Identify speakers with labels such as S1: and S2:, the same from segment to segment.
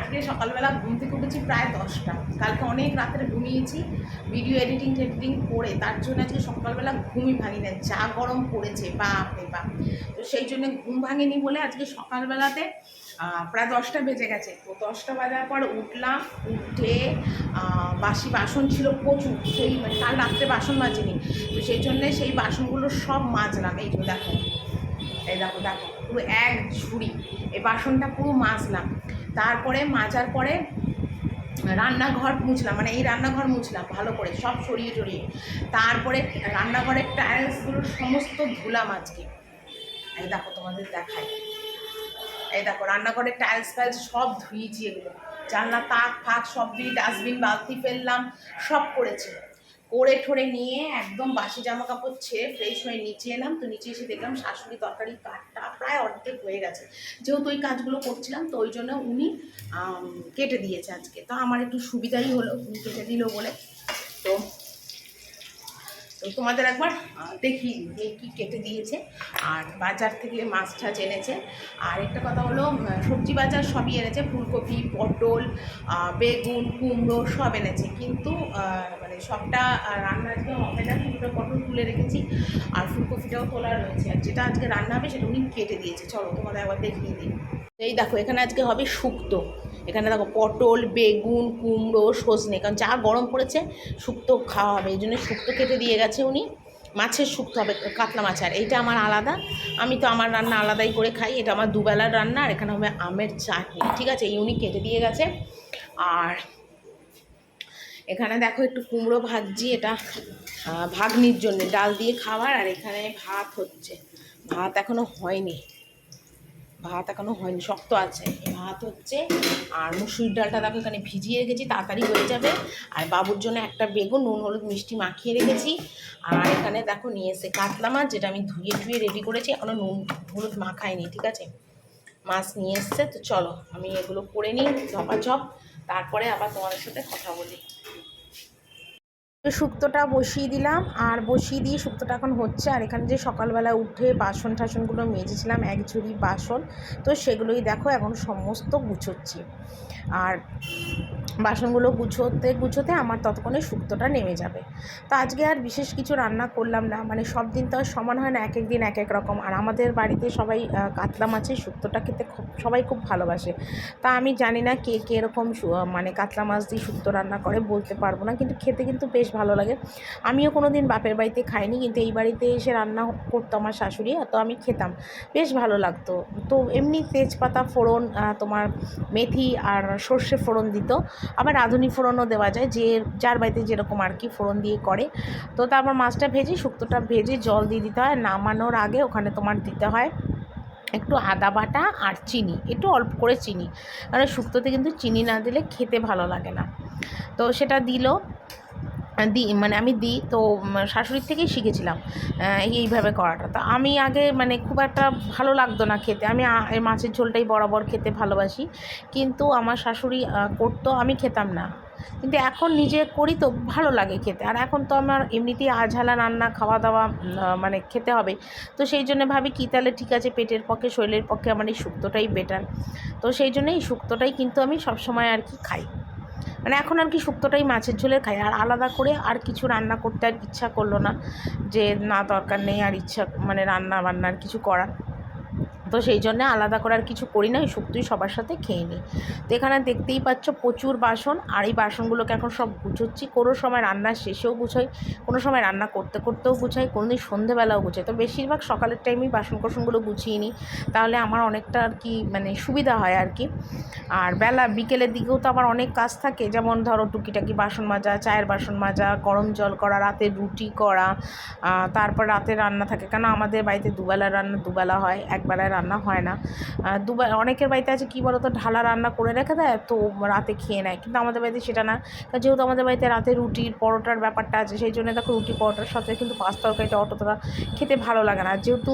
S1: আজকে সকালবেলা ঘুম থেকে উঠেছি প্রায় দশটা। কালকে অনেক রাত্রে ঘুমিয়েছি ভিডিও এডিটিং টেডিটিং করে, তার জন্য আজকে সকালবেলা ঘুমই ভাঙি না যা গরম পড়েছে বাপ রে বাপ। তো সেই জন্য ঘুম ভাঙেনি বলে আজকে সকালবেলাতে প্রায় দশটা বেজে গেছে। তো দশটা বাজার পর উঠলাম, উঠে বাসি বাসন ছিল প্রচুর, সেই মানে কাল রাত্রে বাসন মাজিনি। তো সেই জন্যে সেই বাসনগুলো সব মাজলাম, এই দেখো এই দেখো দেখো, পুরো এক ঝুড়ি, এই বাসনটা পুরো মাজলাম। তারপরে মাজার পরে রান্নাঘর মুছলাম মানে এই রান্নাঘর মুছলাম, ভালো করে, সব সরিয়ে টরিয়ে। তারপরে রান্নাঘরের টাইলসগুলো সমস্ত ধুলাম আজকে। এই দেখো তোমাদের দেখাই। এই দেখো রান্নাঘরের টাইলস ফাইলস সব ধুয়েছি এগুলো। জানলা, তাক, ফাক সব দিয়ে ডাস্টবিন বালতি ফেললাম, সব করেছি। করে ঠরে নিয়ে একদম বাসি জামা কাপড় ছেড়ে ফ্রেশ হয়ে নিচে এলাম। তো নিচে এসে দেখলাম শাশুড়ি তরকারি কাঠটা প্রায় অর্ধেক হয়ে গেছে। যেহেতু ওই কাজগুলো করছিলাম, তো ওই জন্য উনি কেটে দিয়েছে আজকে। তো আমার একটু সুবিধাই হলো, উনি কেটে দিল বলে। তো তো তোমাদের একবার দেখি যে কী কেটে দিয়েছে। আর বাজার থেকে মাছ টাছ এনেছে। আর একটা কথা হলো সবজি বাজার সবই এনেছে। ফুলকপি, পটল বেগুন, কুমড়ো সব এনেছে। কিন্তু মানে সবটা রান্না আজকে হবে না কুমড়ো পটল তুলে রেখেছি। আর ফুলকপিটাও তোলা রয়েছে। আর যেটা আজকে রান্না হবে, সেটা উনি কেটে দিয়েছে। চলো তোমাদের একবার দেখিয়ে দিই। এই দেখো, এখানে আজকে হবে শুক্তো। এখানে দেখো পটল, বেগুন, কুমড়ো, সজনে, কারণ যা গরম পড়েছে শুক্তো খাওয়া হবে এই জন্য শুক্তো কেটে দিয়ে গেছে উনি। মাছের শুক্তো হবে, কাতলা মাছ, আর এইটা আমার আলাদা। আমি তো আমার রান্না আলাদাই করে খাই, এটা আমার দুবেলার রান্না, আর এখানে হবে আমের চাটনি, ঠিক আছে? এই উনি কেটে দিয়ে গেছে। আর এখানে দেখো একটু কুমড়ো ভাজছি, এটা ভাগনির জন্য, ডাল দিয়ে খাবার, আর এখানে ভাত হচ্ছে। ভাত এখনও হয়নি। ভাত এখনও হয়নি, শক্ত আছে। ভাত হচ্ছে, আর মুসুরির ডালটা দেখো এখানে ভিজিয়ে রেখেছি, তাড়াতাড়ি হয়ে যাবে। আর বাবুর জন্য একটা বেগুন, নুন, হলুদ, মিষ্টি মাখিয়ে রেখেছি। আর এখানে দেখো নিয়ে এসে কাতলা মাছ, যেটা আমি ধুয়ে ধুয়ে রেডি করেছি, এখনও নুন, হলুদ মাখাইনি, ঠিক আছে? মাছ নিয়ে এসছে, তো চলো, আমি এগুলো করে নিই, ঝপাঝপ। তারপরে আবার তোমাদের সাথে কথা বলি। শুক্তোটা বসিয়ে দিলাম। আর বসিয়ে দিয়ে শুক্তোটা এখন হচ্ছে। আর এখানে যে সকালবেলা উঠে বাসন টাসনগুলো মেজেছিলাম, এক ঝুড়ি বাসন। তো সেগুলোই দেখো এখন সমস্ত গুছোচ্ছি। আর বাসনগুলো গুছোতে গুছোতে আমার ততক্ষণে শুক্তোটা নেমে যাবে। তো আজকে আর বিশেষ কিছু রান্না করলাম না। মানে সব দিন তো আর সমান হয় না, এক এক দিন এক এক রকম। আর আমাদের বাড়িতে সবাই কাতলা মাছের শুক্তোটা খেতে খুব, সবাই খুব ভালোবাসে। তা আমি জানি না কে কে এরকম মানে কাতলা মাছ দিয়ে শুক্তো রান্না করে, বলতে পারব না। কিন্তু খেতে কিন্তু বেশ ভালো লাগে। আমিও কোনো দিন বাপের বাড়িতে খাইনি, কিন্তু এই বাড়িতে এসে রান্না করতো আমার শাশুড়ি, তো আমি খেতাম। বেশ ভালো লাগতো। তো এমনি তেজপাতা ফোড়ন তোমার মেথি আর সর্ষে ফোড়ন দিত। আবার রাঁধুনি ফোড়নও দেওয়া যায়, যে যার বাড়িতে যেরকম আর কি ফোড়ন দিয়ে করে। তো তারপর মাছটা ভেজে, শুক্তোটা ভেজে জল দিয়ে দিতে হয়। নামানোর আগে ওখানে তোমার দিতে হয় একটু আদা বাটা আর চিনি, একটু অল্প করে চিনি। কারণ শুক্তোতে কিন্তু চিনি না দিলে খেতে ভালো লাগে না। তো সেটা দিল। দিই মানে আমি দিই তো শাশুড়ির থেকেই শিখেছিলাম এইভাবে করাটা। তো আমি আগে মানে খুব একটা ভালো লাগতো না খেতে। আমি মাছের ঝোলটাই বরাবর খেতে ভালোবাসি। কিন্তু আমার শাশুড়ি করতো, আমি খেতাম না। কিন্তু এখন নিজে করি তো ভালো লাগে খেতে। আর এখন তো আমার এমনিতেই আঝালা রান্না খাওয়া দাওয়া মানে খেতে হবে। তো সেই জন্য ভাবি কী, তাহলে ঠিক আছে, পেটের পক্ষে, শরীরের পক্ষে আমার এই শুক্তোটাই বেটার তো সেই জন্য এই শুক্তোটাই কিন্তু আমি সবসময় আর কি খাই। মানে এখন আর কি শুক্তোটাই মাছের ঝোলে খাই, আর আলাদা করে আর কিছু রান্না করতে আর ইচ্ছা করল না যে, না, দরকার নেই আর ইচ্ছা মানে রান্না বান্নার কিছু করার। তো সেই জন্য আলাদা করে আর কিছু করি না ওই শুক্তোই সবার সাথে খেয়ে নিই। তো এখানে দেখতেই পাচ্ছ প্রচুর বাসন, আর এই বাসনগুলোকে এখন সব গুছোচ্ছি। কোনো সময় রান্নার শেষেও গুছোই, কোনো সময় রান্না করতে করতেও গুছাই, কোনো দিন সন্ধেবেলাও গুছাই। তো বেশিরভাগ সকালের টাইমেই বাসন কোসনগুলো গুছিয়ে নিই, তাহলে আমার অনেকটা আর কি মানে সুবিধা হয় আর কি। আর বেলা, বিকেলের দিকেও তো আমার অনেক কাজ থাকে, যেমন ধরো টুকিটাকি বাসন মাজা, চায়ের বাসন মাজা, গরম জল করা, রাতে রুটি করা তারপর রাতে রান্না থাকে। কেন আমাদের বাড়িতে দুবেলা রান্না দুবেলা হয়, একবেলায় রান্না হয় না। দুবেলা অনেকের বাড়িতে আছে কী বলো তো ঢালা রান্না করে রেখে দেয়, তো রাতে খেয়ে নেয়। কিন্তু আমাদের বাড়িতে সেটা না। যেহেতু আমাদের বাড়িতে রাতে রুটির পরোটার ব্যাপারটা আছে, সেই জন্য দেখো রুটি, পরোটার সাথে কিন্তু পাঁচ তরকারিটা অতটা খেতে ভালো লাগে না। যেহেতু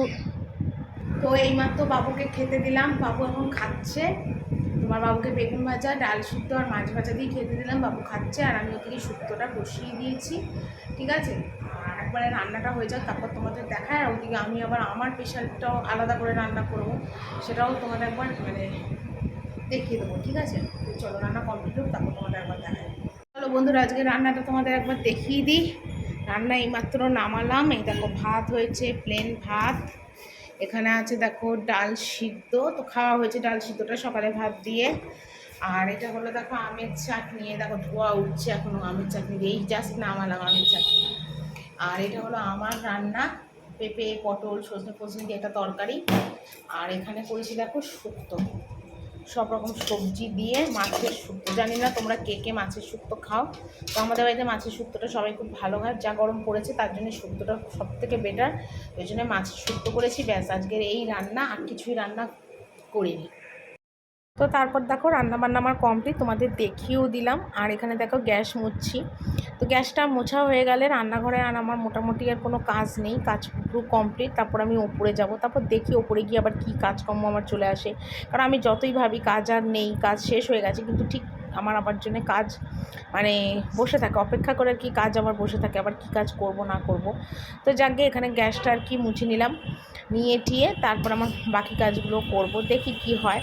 S1: তো এইমাত্র বাবুকে খেতে দিলাম। বাবু এখন খাচ্ছে। তোমার বাবুকে বেগুন ভাজা, ডাল শুক্তো আর মাছ ভাজা দিয়ে খেতে দিলাম। বাবু খাচ্ছে আর আমি ওদিকে শুক্তোটা বসিয়ে দিয়েছি। ঠিক আছে? একবার রান্নাটা হয়ে যাক, তারপর তোমাদের দেখায়, আর ওদিকে আমি আবার আমার স্পেশালটাও আলাদা করে রান্না করব, সেটাও তোমাদের একবার মানে দেখিয়ে দেবো, ঠিক আছে? চলো রান্না কমপ্লিট হোক, তারপর তোমাদের একবার দেখায়। চলো বন্ধুরা, আজকে রান্নাটা তোমাদের একবার দেখিয়ে দিই। রান্না এইমাত্র নামালাম, এই দেখো ভাত হয়েছে প্লেন ভাত। এখানে আছে দেখো ডাল সিদ্ধ, তো খাওয়া হয়েছে ডাল সিদ্ধটা সকালে ভাত দিয়ে। আর এটা হলো দেখো আমের চাটনি দেখো ধোয়া উঠছে এখনও, আমের চাটনি এই জাস্ট নামালাম আমের চাটনি। আর এটা হলো আমার রান্না। পেঁপে, পটল, সজনে ফসনে দিয়ে একটা তরকারি। আর এখানে করেছি দেখো শুক্তো। সব রকম সবজি দিয়ে মাছের শুক্তো। জানি না তোমরা কে কে মাছের শুক্তো খাও। তো আমাদের বাড়িতে মাছের শুক্তোটা সবাই খুব ভালো খায়। যা গরম পড়েছে তার জন্য শুক্তোটা সব থেকে বেটার ওই জন্য মাছের শুক্তো করেছি। ব্যাস আজকের এই রান্না। আর কিছুই রান্না করিনি। তো তারপর দেখো রান্নাবান্না আমার কমপ্লিট তোমাদের দেখিয়েও দিলাম। আর এখানে দেখো গ্যাস মুছছি। তো গ্যাসটা মোছা হয়ে গেলে রান্নাঘরে আর আমার মোটামুটি আর কোনো কাজ নেই, কাজ পুরো কমপ্লিট তারপর আমি ওপরে যাব, তারপর দেখি ওপরে গিয়ে আবার কী কাজকর্ম আমার চলে আসে। কারণ আমি যতই ভাবি কাজ আর নেই, কাজ শেষ হয়ে গেছে, কিন্তু ঠিক আমার আবার জন্য কাজ মানে বসে থাকে, অপেক্ষা করে আর কি কাজ আবার বসে থাকে, আবার কি কাজ করব না করব। তো যাকে এখানে গ্যাসটা আর কি মুছে নিলাম, নিয়ে টিয়ে তারপর আমার বাকি কাজগুলো করব, দেখি কি হয়।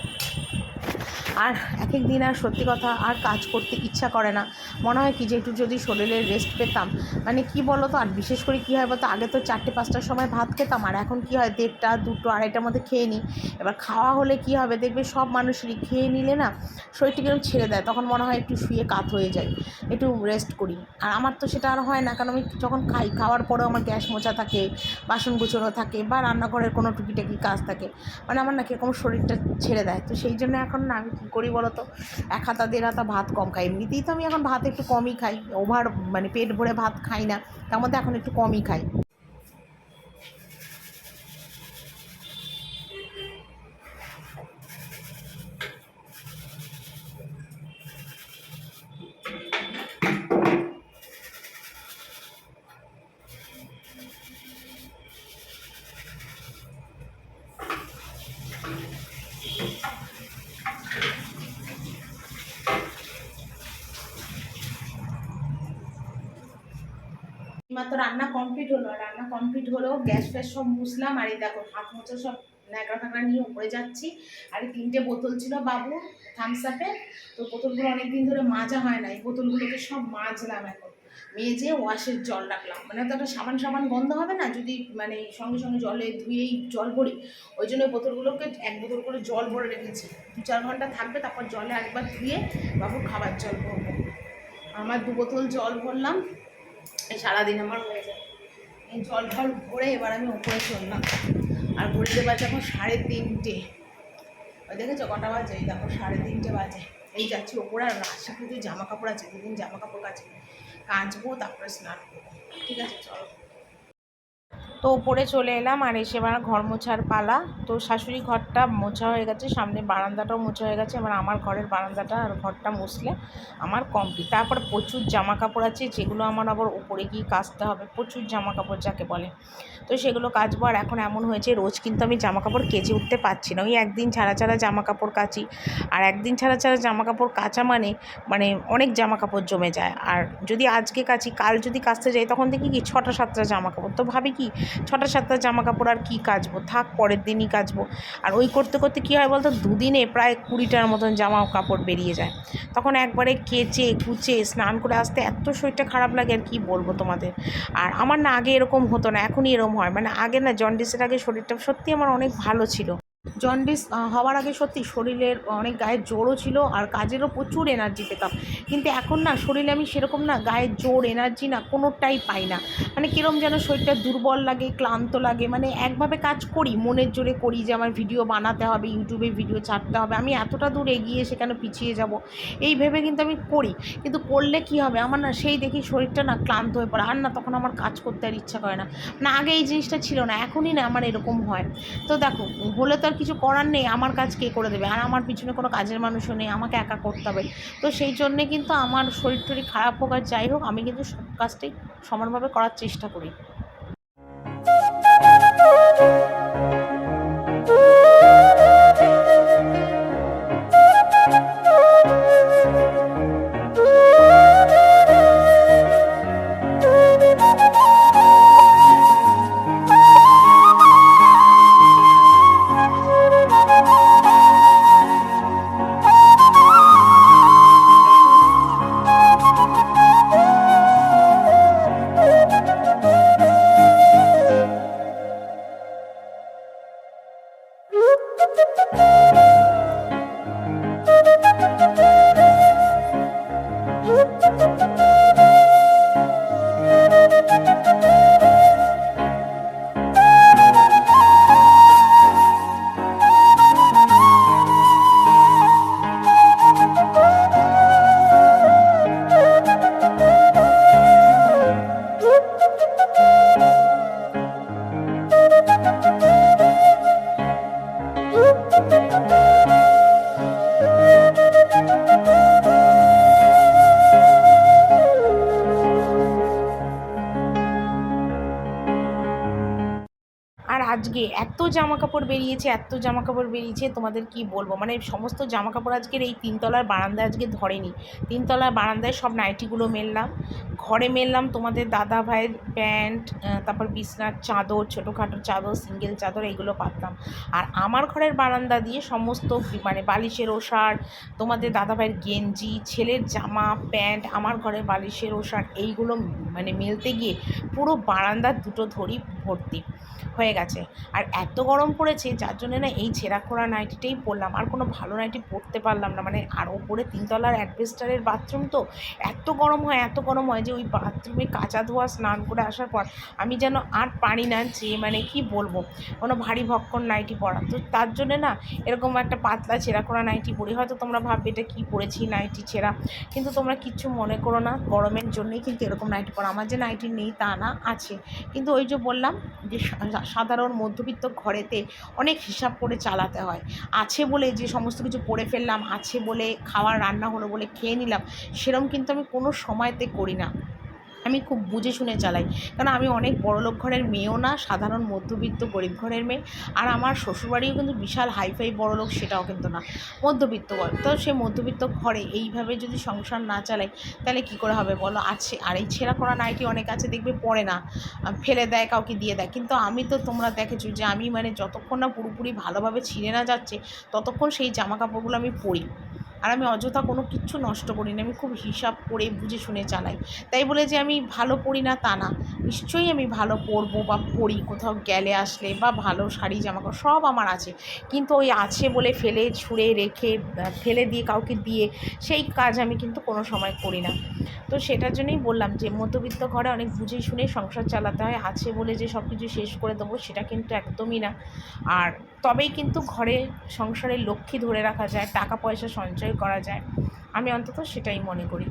S1: আর এক এক দিন আর সত্যি কথা আর কাজ করতে ইচ্ছা করে না। মনে হয় কি যে একটু যদি শরীরে রেস্ট পেতাম মানে কি বলো তো আর বিশেষ করে কী হয় বলতো? আগে তো চারটে, পাঁচটার সময় ভাত খেতাম, আর এখন কি হয়? দেড়টা, দুটো, আড়াইটার মধ্যে খেয়ে নিই। এবার খাওয়া হলে কি হবে? দেখবে সব মানুষেরই খেয়ে নিলে না, শরীরটা কীরকম ছেড়ে দেয়। তখন মনে হয় একটু শুয়ে কাত হয়ে যায় একটু রেস্ট করি। আর আমার তো সেটা আর হয় না, কারণ আমি যখন খাই, খাওয়ার পরেও আমার গ্যাস মোচা থাকে, বাসন গুছোনো থাকে, বা রান্নাঘরের কোনো টুকিটাকি কাজ থাকে মানে আমার না কীরকম শরীরটা ছেড়ে দেয়। তো সেই জন্য এখন না আমি কী করি বলো তো এক হাতা, দেড় হাতা ভাত কম খাই। এমনিতেই তো আমি এখন ভাত একটু কমই খাই। ওভার মানে পেট ভরে ভাত খাই না, তার মধ্যে এখন একটু কমই খাই। মাত্র রান্না কমপ্লিট হলো রান্না কমপ্লিট হলো, গ্যাস ফ্যাস সব মুছলাম, আর এই দেখো হাত মোছা সব ন্যাকড়া ফ্যাকড়া নিয়ে উপরে যাচ্ছি। আর তিনটে বোতল ছিল বাবু থামস আপের তো বোতলগুলো অনেক দিন ধরে মাজা হয় না এই বোতলগুলোকে সব মাজলাম এখন। মেজে ওয়াশের জল রাখলাম। মানে তো একটা সাবান সাবান গন্ধ হবে না, যদি মানে সঙ্গে সঙ্গে জলে ধুয়েই জল ভরি, ওই জন্য বোতলগুলোকে এক বোতল করে জল ভরে রেখেছি। দু চার ঘণ্টা থাকবে, তারপর জলে একবার ধুয়ে বাবুর খাবার জল ভরবো। আমার দু বোতল জল ভরলাম সারাদিন আমার হয়ে যায়। এই জল ফল ভরে এবার আমি উপরে চললাম। আর ঘড়িতে বাজে এখন সাড়ে তিনটে। ওই দেখেছ কটা বাজে? দেখো সাড়ে তিনটে বাজে। এই যাচ্ছি ওপরে আর রাশি কিন্তু জামা কাপড় আছে, দুদিন জামা কাপড় কাছে কাঁচবো, তারপরে স্নান করব। ঠিক আছে, চলো। তো ওপরে চলে এলাম আর এসে এবার ঘর মোছার পালা। তো শাশুড়ি ঘরটা মোছা হয়ে গেছে, সামনে বারান্দাটাও মোছা হয়ে গেছে। এবার আমার ঘরের বারান্দাটা আর ঘরটা মুছলে আমার কমপ্লিট তারপর প্রচুর জামা কাপড় আছে, যেগুলো আমার আবার ওপরে গিয়ে কাচতে হবে। প্রচুর জামা কাপড় যাকে বলে। তো সেগুলো কাচবো আর এখন এমন হয়েছে, রোজ কিন্তু আমি জামা কাপড় কেচে উঠতে পারছি না। ওই একদিন ছাড়া ছাড়া জামা কাপড় কাচি। আর একদিন ছাড়া ছাড়া জামা কাপড় কাচা মানে মানে অনেক জামা কাপড় জমে যায়। আর যদি আজকে কাচি, কাল যদি কাচতে যাই, তখন দেখি কি ছটা সাতটা জামা কাপড় তো ভাবি কি ছটা সাতটা জামা কাপড় আর কী কাচবো? থাক, পরের দিনই কাচবো। আর ওই করতে করতে কী হয় বলতো? দুদিনে প্রায় কুড়িটার মতন জামা কাপড় বেরিয়ে যায়। তখন একবারে কেচে, কুচে, স্নান করে আসতে এত শরীরটা খারাপ লাগে আর কী বলব তোমাদের? আর আমার না আগে এরকম হতো না, এখনই এরকম হয়। মানে আগে না, জন্ডিসের আগে শরীরটা সত্যি আমার অনেক ভালো ছিল। জন্ডিস হওয়ার আগে সত্যি শরীরের অনেক গায়ের জোরও ছিল আর কাজেরও প্রচুর এনার্জি পেতাম। কিন্তু এখন না, শরীরে আমি সেরকম না, গায়ের জোর এনার্জি না কোনোটাই পাই না। মানে কীরকম যেন শরীরটা দুর্বল লাগে, ক্লান্ত লাগে মানে একভাবে কাজ করি, মনের জোরে করি যে আমার ভিডিও বানাতে হবে ইউটিউবে ভিডিও ছাড়তে হবে, আমি এতটা দূর এগিয়ে সেখানে পিছিয়ে যাব? এই ভেবে কিন্তু আমি করি, কিন্তু করলে কি হবে? আমার না সেই দেখি শরীরটা না ক্লান্ত হয়ে পড়ে, আর না তখন আমার কাজ করতে আর ইচ্ছা করে না। না, আগে এই জিনিসটা ছিল না, এখনই না আমার এরকম হয়। তো দেখো, হলে তো আর কিছু করার নেই, আমার কাজ কে করে দেবে? আর আমার পিছনে কোনো কাজের মানুষও নেই, আমাকে একা করতে হবে। তো সেই জন্যে কিন্তু আমার শরীর টরীর খারাপ হোক আর যাই হোক, আমি কিন্তু সব কাজটাই সমানভাবে করার চেষ্টা করি। thank you. আজকে এত জামা কাপড় বেরিয়েছে, এত জামা কাপড় বেরিয়েছে, তোমাদের কি বলব? মানে সমস্ত জামা কাপড় আজকের এই তিনতলার বারান্দায় আজকে ধরেনি। তিনতলার বারান্দায় সব নাইটিগুলো মেললাম। ঘরে মেললাম তোমাদের দাদা ভাইয়ের প্যান্ট তারপর বিছনার চাদর, ছোটোখাটো চাদর, সিঙ্গেল চাদর এইগুলো পাতলাম। আর আমার ঘরের বারান্দা দিয়ে সমস্ত মানে বালিশের ওষার, তোমাদের দাদা ভাইয়ের গেঞ্জি, ছেলের জামা, প্যান্ট, আমার ঘরের বালিশের ওষার, এইগুলো মানে মেলতে গিয়ে পুরো বারান্দার দুটো ধরি ভর্তি হয়ে গেছে। আর এত গরম পড়েছে, যার জন্য না এই ছেঁড়া খোড়া নাইটিটাই পরলাম আর কোনো ভালো নাইটি পরতে পারলাম না। মানে আর ওপরে তিনতলার অ্যাডভেস্টারের বাথরুম তো এত গরম হয়, এত গরম হয় যে ওই বাথরুমে কাঁচা ধোয়া স্নান করে আসার পর আমি যেন আর পারি না যে মানে কি বলব? কোনো ভারী ভক্ষণ নাইটি পরা তো তার জন্যে না এরকম একটা পাতলা ছেঁড়া করা নাইটি পরি হয়তো তোমরা ভাববে এটা কী পরেছি নাইটি ছেঁড়া। কিন্তু তোমরা কিচ্ছু মনে করো না, গরমের জন্যই কিন্তু এরকম নাইটি পরা আমার যে নাইটি নেই তা না, আছে। কিন্তু ওই যে বললাম যে সাধারণ মধ্যবিত্ত ঘরেতে অনেক হিসাব করে চালাতে হয়। আছে বলে যে সমস্ত কিছু পড়ে ফেললাম, আছে বলে খাওয়ার রান্না হলো বলে খেয়ে নিলাম, সেরম কিন্তু আমি কোনো সময়তে করি না। আমি খুব বুঝে শুনে চালাই। কারণ আমি অনেক বড়লোক ঘরের মেয়েও না, সাধারণ মধ্যবিত্ত গরিব ঘরের মেয়ে। আর আমার শ্বশুরবাড়িও কিন্তু বিশাল হাইফাই বড়লোক সেটাও কিন্তু না। মধ্যবিত্ত ঘর। তো সে মধ্যবিত্ত ঘরে এইভাবে যদি সংসার না চালাই, তাহলে কী করে হবে বলো? আছে আর এই ছেঁড়া করা নাইটি অনেক আছে, দেখবে পড়ে না। ফেলে দেয়, কাউকে দিয়ে দেয়। কিন্তু আমি তো তোমরা দেখেছ যে, আমি মানে যতক্ষণ না পুরোপুরি ভালোভাবে ছিঁড়ে না যাচ্ছে, ততক্ষণ সেই জামা কাপড়গুলো আমি পরি। আর আমি অযথা কোনো কিচ্ছু নষ্ট করি না আমি খুব হিসাব করে বুঝে শুনে চালাই। তাই বলে যে আমি ভালো পড়ি না তা না, নিশ্চয়ই আমি ভালো পরবো বা পড়ি, কোথাও গেলে আসলে বা ভালো শাড়ি জামা কাপড় সব আমার আছে। কিন্তু ওই আছে বলে ফেলে, ছুঁড়ে রেখে ফেলে দিয়ে কাউকে দিয়ে সেই কাজ আমি কিন্তু কোনো সময় করি না। তো সেটার জন্যই বললাম যে মধ্যবিত্ত ঘরে অনেক বুঝে শুনে সংসার চালাতে হয়, আছে বলে যে সব কিছু শেষ করে দেবো, সেটা কিন্তু একদমই না। আর তবেই কিন্তু ঘরে সংসারের লক্ষ্মী ধরে রাখা যায় টাকা পয়সা সঞ্চয় করা যায়। আমি অন্তত সেটাই মনে করি।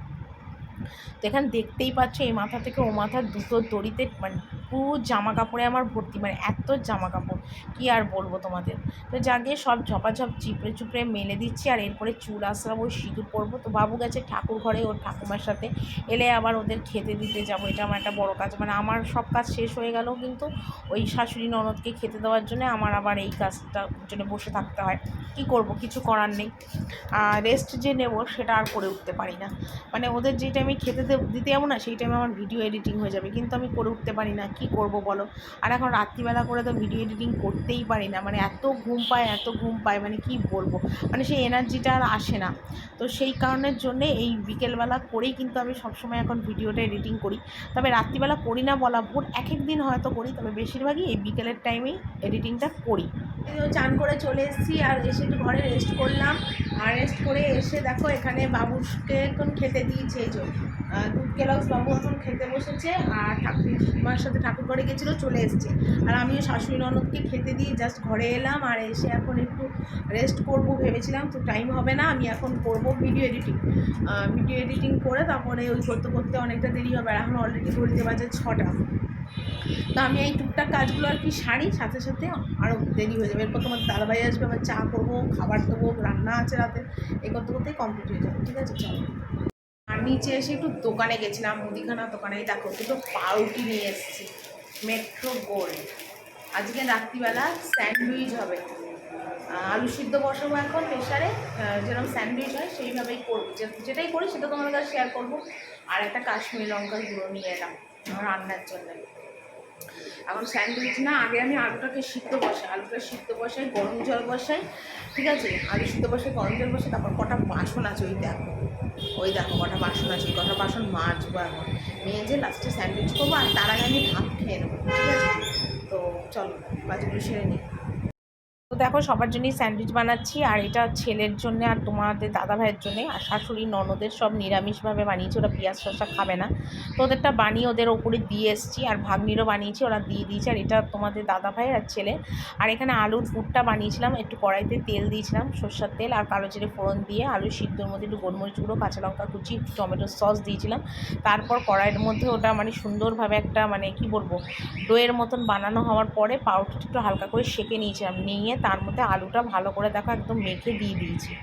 S1: তো এখানে দেখতেই পাচ্ছ এই মাথা থেকে ও মাথার দুটো দড়িতে মানে পুরো জামা কাপড়ে আমার ভর্তি মানে এত জামা কাপড় কী আর বলব তোমাদের? তো যাকে সব ঝপাঝপ চিপড়ে চুপড়ে মেলে দিচ্ছি, আর এরপরে চুল আসলাম, ওই সিঁদুর পরবো, তো বাবু গেছে ঠাকুর ঘরে, ওর ঠাকুমার সাথে এলে আবার ওদের খেতে দিতে যাব, এটা আমার একটা বড় কাজ মানে আমার সব কাজ শেষ হয়ে গেলেও কিন্তু ওই শাশুড়ি ননদকে খেতে দেওয়ার জন্য আমার আবার এই কাজটার জন্য বসে থাকতে হয়, কি করব, কিছু করার নেই রেস্ট যে নেব সেটা আর করে উঠতে পারি না মানে ওদের যে টাইমে খেতে দিতে যাব না, সেই টাইমে আমার ভিডিও এডিটিং হয়ে যাবে, কিন্তু আমি করে উঠতে পারি না কি করব বলো? আর এখন রাত্রিবেলা করে তো ভিডিও এডিটিং করতেই পারি না। মানে এত ঘুম পায়, এত ঘুম পায় মানে কি বলব? মানে সেই এনার্জিটা আর আসে না। তো সেই কারণের জন্যে এই বিকেলবেলা করেই কিন্তু আমি সবসময় এখন ভিডিওটা এডিটিং করি। তবে রাত্রিবেলা করি না বলা ভোর এক এক দিন হয়তো করি, তবে বেশিরভাগই এই বিকেলের টাইমেই এডিটিংটা করি। চান করে চলে এসেছি, আর এসে একটু ঘরে রেস্ট করলাম। আর রেস্ট করে এসে দেখো, এখানে বাবুকে এখন খেতে দিয়েছে, এই জন্য দুধ কেলক্স বাবু এখন খেতে বসেছে, আর ঠাকুমার সাথে ঠাকুর ঘরে গেছিল, চলে এসছে। আর আমিও শাশুড়ি ননদকে খেতে দিয়ে জাস্ট ঘরে এলাম আর এসে এখন একটু রেস্ট করব ভেবেছিলাম, তো টাইম হবে না, আমি এখন করব ভিডিও এডিটিং ভিডিও এডিটিং করে তারপরে ওই করতে করতে অনেকটা দেরি হবে, আর এখন অলরেডি ঘড়িতে বাজে ছটা। তো আমি এই টুকটাক কাজগুলো আর কি সারি, সাথে সাথে আরও দেরি হয়ে যাবে। এরপর তোমার দাদাভাই আসবে, আবার চা করব, খাবার দেবো, রান্না আছে রাতে এই করতে করতেই কমপ্লিট হয়ে যাবে, ঠিক আছে? চলো। আর নিচে এসে একটু দোকানে গেছিলাম মুদিখানা দোকানে দেখো দুটো পাউটি নিয়ে এসেছি মেট্রো গোল্ড আজকে রাত্রিবেলা স্যান্ডউইচ হবে। আলু সিদ্ধ বসাবো এখন প্রেশারে যেরকম স্যান্ডউইচ হয় সেইভাবেই করব। যেটাই করি সেটা তোমাদের কাছে শেয়ার করব। আর একটা কাশ্মীর লঙ্কার গুঁড়ো নিয়ে এলাম রান্নার জন্য। এখন স্যান্ডউইচ না, আগে আমি আলুটাকে সিদ্ধ বসাই। আলুটা সিদ্ধ বসাই, গরম জল বসাই, ঠিক আছে? আলু সিদ্ধ বসাই, গরম জল বসাই, তারপর কটা বাসন আছে ওই দেখো। ওই দেখো কটা বাসন আছে কটা বাসন মাজবো এখন। মেজে লাস্টে স্যান্ডউইচ করব আর তার আগে আমি ভাত খেয়ে নেব, ঠিক আছে? তো চলো কাজগুলো সেরে নিই। তো দেখো, সবার জন্যই স্যান্ডউইচ বানাচ্ছি, আর এটা ছেলের জন্য আর তোমাদের দাদা ভাইয়ের জন্য, আর শাশুড়ি ননদের সব নিরামিষভাবে বানিয়েছি, ওরা পেঁয়াজ শসা খাবে না। তো ওদেরটা বানিয়ে ওদের ওপরে দিয়ে এসেছি, আর ভাগ্নিরও বানিয়েছি, ওরা দিয়ে দিয়েছে, আর এটা তোমাদের দাদা ভাই আর ছেলে। আর এখানে আলুর ফুটটা বানিয়েছিলাম, একটু কড়াইতে তেল দিয়েছিলাম, সর্ষার তেল, আর কালো জিরে ফোড়ন দিয়ে আলু সিদ্ধর মধ্যে একটু গোলমরিচ গুঁড়ো, কাঁচা লঙ্কা কুচি টমেটো সস দিয়েছিলাম। তারপর কড়াইয়ের মধ্যে ওটা মানে সুন্দরভাবে একটা মানে কি বলব, ডোয়ের মতন বানানো হওয়ার পরে পাউরুটি একটু হালকা করে সেঁকে নিয়েছিলাম, নিয়ে তার মধ্যে আলুটা ভালো করে দেখো একদম মেখে দিয়ে দিয়েছি।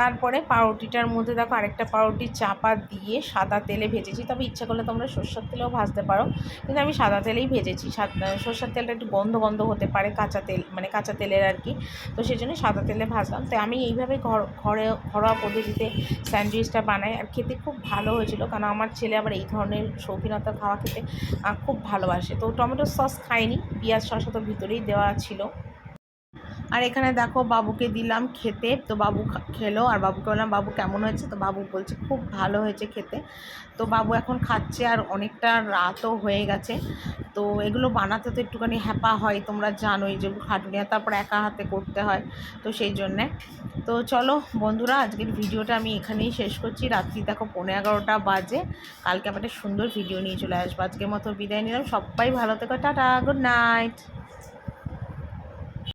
S1: তারপরে পাউরুটিটার মধ্যে দেখো আরেকটা পাউরুটি চাপা দিয়ে সাদা তেলে ভেজেছি। তবে ইচ্ছা করলে তোমরা সর্ষের তেলেও ভাজতে পারো, কিন্তু আমি সাদা তেলেই ভেজেছি। সর্ষের তেলটা একটু গন্ধ গন্ধ হতে পারে কাঁচা তেল মানে কাঁচা তেলের আর কি। তো সেই জন্য সাদা তেলে ভাজলাম। তো আমি এইভাবে ঘর, ঘরে, ঘরোয়া পদ্ধতিতে স্যান্ডউইচটা বানাই। আর খেতে খুব ভালো হয়েছিল, কারণ আমার ছেলে আবার এই ধরনের শৌখিনতা খাওয়া খেতে খুব ভালোবাসে। তো টমেটো সস খাইনি, পেঁয়াজ শসা তো ভিতরেই দেওয়া ছিল। আর এখানে দেখো বাবুকে দিলাম খেতে। তো বাবু খেলো আর বাবুকে বললাম, বাবু, কেমন হয়েছে? তো বাবু বলছে, খুব ভালো হয়েছে খেতে। তো বাবু এখন খাচ্ছে আর অনেকটা রাতও হয়ে গেছে। তো এগুলো বানাতে তো একটুখানি হ্যাপা হয়, তোমরা জানোই যে খাটুনিয়া তারপর একা হাতে করতে হয়, তো সেই জন্যে। তো চলো বন্ধুরা, আজকের ভিডিওটা আমি এখানেই শেষ করছি। রাত্রি দেখো পনেরো এগারোটা বাজে। কালকে আমার একটা সুন্দর ভিডিও নিয়ে চলে আসব। আজকের মতো বিদায় নিলাম। সবাই ভালো থেকো। Tata, good night.